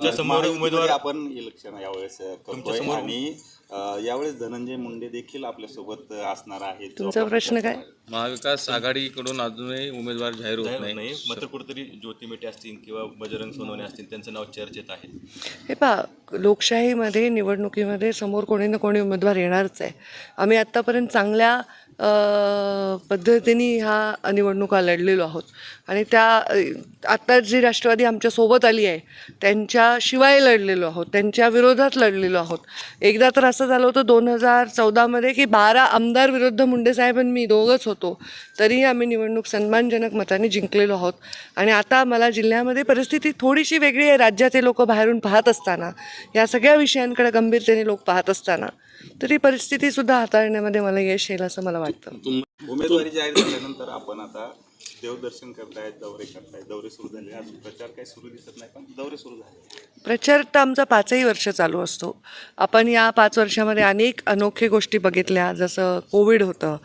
तुमच्यासमोर उमेदवार आपण इलेक्शन यावेळेस करतोय समोर- आणि यावेळेस धनंजय मुंडे देखील आपल्यासोबत असणार आहेत. तुमचा प्रश्न काय? महाविकास आघाडीकडून अजूनही उमेदवार जाहीर होत जाहीर नाही. मात्र कुठेतरी ज्योती मेटे असतील किंवा बजरंग सोनवणे असतील त्यांचं नाव चर्चेत आहे. हे पहा लोकशाहीमध्ये निवडणुकीमध्ये समोर कोणी ना कोणी उमेदवार येणारच आहे. आम्ही आत्तापर्यंत चांगल्या अ, पद्धतीने ह्या निवडणुका लढलेलो आहोत. आणि त्या अ, आत्ता जी राष्ट्रवादी आमच्यासोबत आली आहे त्यांच्याशिवाय लढलेलो आहोत त्यांच्या विरोधात लढलेलो आहोत. एकदा तर असं झालं होतं दोन हजार चौदामध्ये की बारा आमदार विरुद्ध मुंडे साहेब आणि मी दोघंच होतो. तरीही आम्ही निवडणूक सन्मानजनक मताने जिंकलेलो आहोत आणि आता मला जिल्ह्यामध्ये परिस्थिती थोडीशी वेगळी आहे राज्याचे लोक बाहेरून पाहत असताना या सगळ्या विषयांकडे गंभीरतेने लोक पाहत असताना तरी परिस्थितीसुद्धा हाताळण्यामध्ये मला यश येईल असं मला वाटतं उमेदवारी जाहीर झाल्यानंतर आपण आता देवदर्शन करतायत दौरे करतायत दौरे सुरू झाले. अजून प्रचार काही सुरू दिसत नाही पण दौरे सुरू झाले. प्रचार तर आमचा पाचही वर्ष चालू असतो. आपण या पाच वर्षामध्ये अनेक अनोखे गोष्टी बघितल्या जसं कोविड होतं.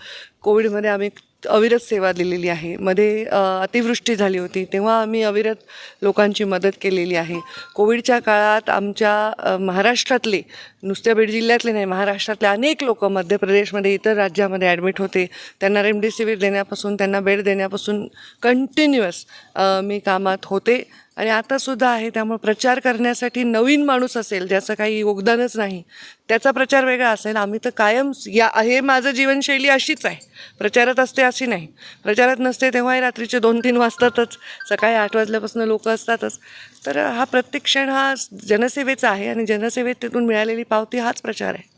कोविडमध्ये आम्ही अविरत सेवा दिलेली आहे. मध्ये अतिवृष्टी झाली होती. तेव्हा आम्ही अविरत लोकांची मदत केलेली आहे. कोविडच्या काळात आमच्या महाराष्ट्रातले नुसत्या बीड जिल्ह्यातले नाही महाराष्ट्रातले अनेक लोक मध्य प्रदेशमध्ये इतर राज्यामध्ये ॲडमिट होते. त्यांना रेमडेसिवीर देण्यापासून त्यांना बेड देण्यापासून कंटिन्युअस मी कामात होते. आणि आतासुद्धा आहे त्यामुळे प्रचार करण्यासाठी नवीन माणूस असेल ज्याचं काही योगदानच नाही त्याचा प्रचार वेगळा असेल. आम्ही तर कायम या हे माझं जीवनशैली अशीच आहे. प्रचारात असते अशी नाही. प्रचारात नसते तेव्हाही रात्रीचे दोन तीन वाजतातच सकाळी आठ वाजल्यापासून लोक असतातच. तर हा प्रत्येक क्षण हा जनसेवेचा आहे आणि जनसेवेत तिथून मिळालेली पावती हाच प्रचार आहे.